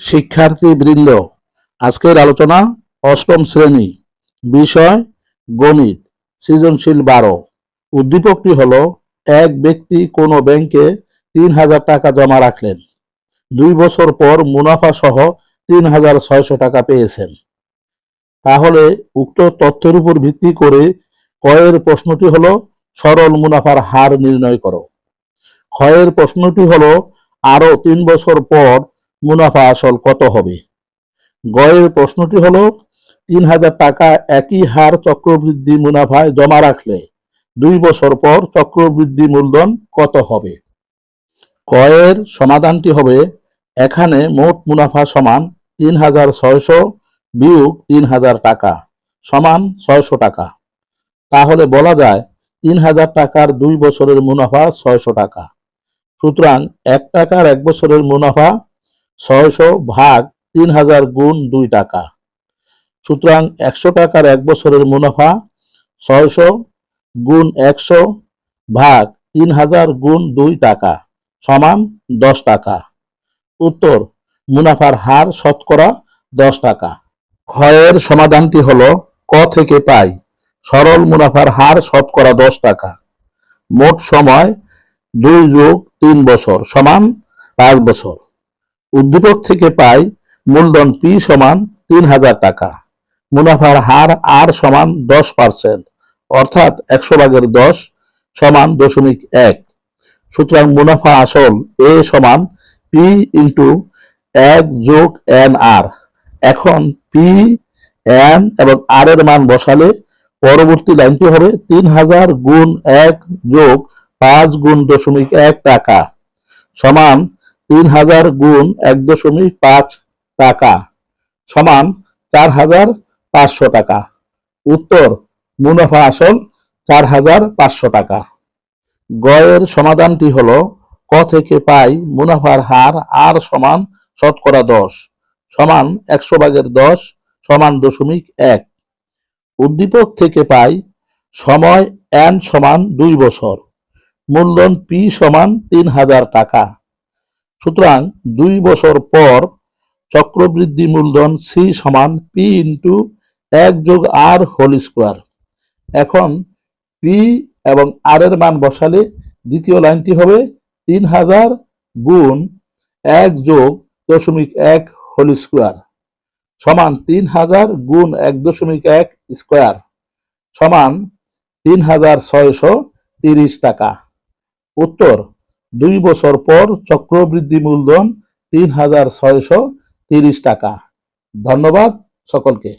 শিক্ষার্থী বৃন্দ আজকের আলোচনা অষ্টম শ্রেণি, বিষয় গণিত, সৃজনশীল বারো। উদ্দীপকটি হল, এক ব্যক্তি কোনো ব্যাংকে তিন হাজার টাকা জমা রাখলেন। দুই বছর পর মুনাফা সহ তিন হাজার ছয়শো টাকা পেয়েছেন। তাহলে উক্ত তথ্যের উপর ভিত্তি করে কয়ের প্রশ্নটি হল, সরল মুনাফার হার নির্ণয় করো। ক্ষয়ের প্রশ্নটি হল, আরও তিন বছর পর মুনাফা আসল কত হবে? গয়ের প্রশ্নটি হলো, তিন হাজার টাকা একই হার চক্রবৃদ্ধি মুনাফায় জমা রাখলে দুই বছর পর চক্রবৃদ্ধি মূলধন কত হবে? কয়ের সমাধানটি হবে, এখানে মোট মুনাফা সমান তিন হাজার ছয়শো বিয়োগ তিন হাজার টাকা সমান ছয়শো টাকা। তাহলে বলা যায়, তিন হাজার টাকার দুই বছরের মুনাফা ছয়শো টাকা। সুতরাং এক টাকার এক বছরের মুনাফা ছয়শো ভাগ তিন হাজার গুণ দুই টাকা। সুতরাং একশো টাকার এক বছরের মুনাফা ছয়শো গুণ একশো ভাগ তিন হাজার গুণ দুই টাকা সমান দশ টাকা। উত্তর, মুনাফার হার শতকরা দশ টাকা। ক্ষয়ের সমাধানটি হলো ক থেকে পাই। সরল মুনাফার হার শতকরা দশ টাকা। মোট সময় দুই যোগ তিন বছর সমান পাঁচ বছর। উদ্দীপক থেকে পাই মূলধন পি সমান তিন হাজার টাকা। মুনাফার হার আর সমান দশ পার্সেন্ট অর্থাৎ একশো ভাগের দশ সমান দশমিক এক। সুতরাং মুনাফা আসল এ সমান পি ইন্টু এক যোগ এন আর এখন পি এন এবং আর এর মান বসালে পরবর্তী লাইনটি হবে তিন হাজার গুণ এক যোগ পাঁচ গুণ দশমিক এক টাকা সমান তিন হাজার গুণ এক দশমিক পাঁচ টাকা সমান চার হাজার পাঁচশো টাকা। উত্তর, মুনাফা আসল চার হাজার পাঁচশো টাকা। গয়ের সমাধানটি হলো, ক থেকে পাই মুনাফার হার আর সমান শতকরা দশ, সমান একশো ভাগের দশ, সমান দশমিক এক। উদ্দীপক থেকে পাই সময় এন সমান দুই বছর, মূলধন পি সমান তিন হাজার টাকা। সুতরাং দুই বছর পর চক্রবৃদ্ধি মূলধন সি সমান পি ইন্টু এক যোগ আর হোল স্কোয়ার এখন পি এবং আর এর মান বসালে দ্বিতীয় লাইনটি হবে তিন হাজার গুণ এক যোগ দশমিক এক হোল স্কোয়ার সমান তিন হাজার গুণ এক দশমিক এক স্কোয়ার সমান তিন হাজার ছয়শো তিরিশ টাকা। উত্তর দুই বছর পর চক্রবৃদ্ধি মূলধন তিন হাজার ছয়শো তিরিশ টাকা। ধন্যবাদ সকলকে।